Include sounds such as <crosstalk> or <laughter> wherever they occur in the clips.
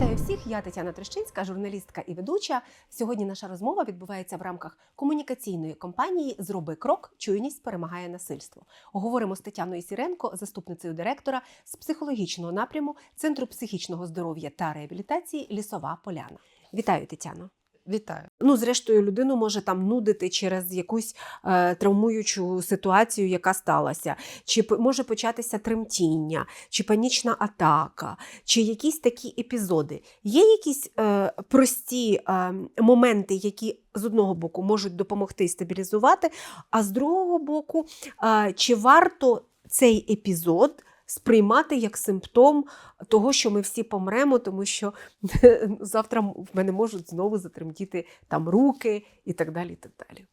Вітаю всіх! Я Тетяна Трещинська, журналістка і ведуча. Сьогодні наша розмова відбувається в рамках комунікаційної кампанії Зроби крок, чуйність перемагає насильство. Говоримо з Тетяною Сіренко, заступницею директора з психологічного напряму Центру психічного здоров'я та реабілітації Лісова Поляна. Вітаю, Тетяно. Вітаю. Ну, зрештою, людину може там нудити через якусь е, травмуючу ситуацію, яка сталася, чи може початися тремтіння, чи панічна атака, чи якісь такі епізоди. Є якісь е, прості е, моменти, які з одного боку можуть допомогти стабілізувати, а з другого боку, е, чи варто цей епізод сприймати як симптом того, що ми всі помремо, тому що <laughs> завтра в мене можуть знову затремтіти там руки і так далі. І так далі.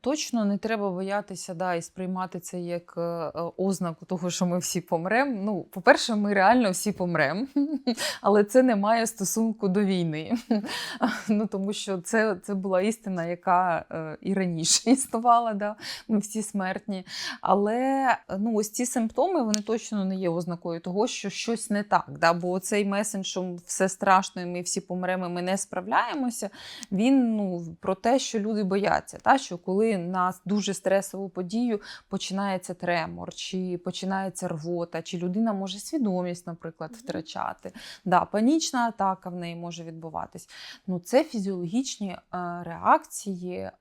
Точно не треба боятися да, і сприймати це як е, е, ознаку того, що ми всі помремо. Ну, по-перше, ми реально всі помремо, <laughs> але це не має стосунку до війни. <laughs> ну, тому що це, це була істина, яка е, і раніше <laughs> існувала. Да? Ми всі смертні. Але ну, ось ці симптоми вони точно не є ознакою того, що щось не так. Да? Бо цей месендж, що все страшно, і ми всі помремо, ми не справляємося. Він ну, про те, що люди бояться. Та? Що коли на дуже стресову подію починається тремор, чи починається рвота, чи людина може свідомість, наприклад, втрачати. Да, панічна атака в неї може відбуватись. Ну, це фізіологічні е, реакції е,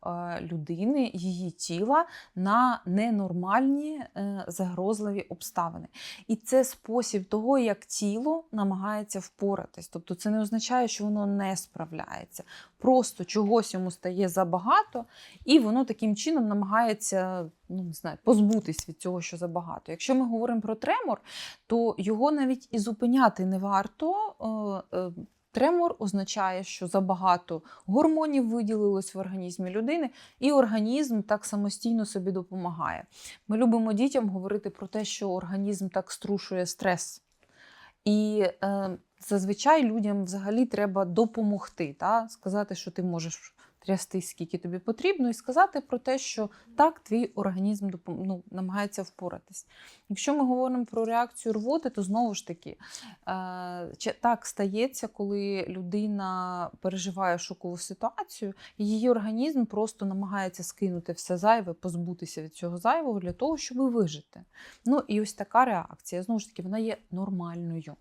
людини, її тіла на ненормальні е, загрозливі обставини. І це спосіб того, як тіло намагається впоратись. Тобто це не означає, що воно не справляється. Просто чогось йому стає забагато, і воно таким чином намагається ну, не знаю, позбутись від цього, що забагато. Якщо ми говоримо про тремор, то його навіть і зупиняти не варто. Е, е, Тремор означає, що забагато гормонів виділилось в організмі людини, і організм так самостійно собі допомагає. Ми любимо дітям говорити про те, що організм так струшує стрес. І е, зазвичай людям взагалі треба допомогти, та? сказати, що ти можеш трястись, скільки тобі потрібно, і сказати про те, що так, твій організм ну, намагається впоратись. Якщо ми говоримо про реакцію рвоти, то знову ж таки е, так стається, коли людина переживає шокову ситуацію, і її організм просто намагається скинути все зайве, позбутися від цього зайвого для того, щоб вижити. Ну і ось така реакція, знову ж таки, вона є нормальною.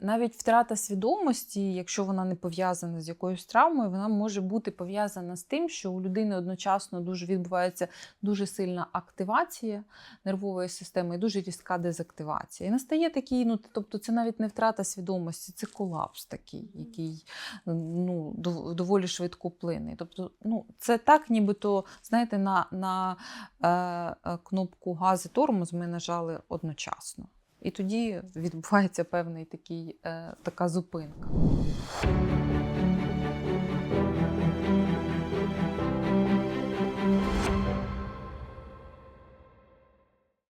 Навіть втрата свідомості, якщо вона не пов'язана з якоюсь травмою, вона може бути пов'язана з тим, що у людини одночасно дуже відбувається дуже сильна активація нервової системи і дуже різка дезактивація. І настає такий, ну тобто, це навіть не втрата свідомості, це колапс такий, який ну, доволі швидко плине. Тобто, ну, це так, нібито, знаєте, на, на е, е, кнопку газ і тормоз ми нажали одночасно. І тоді відбувається певний такий, е, така зупинка.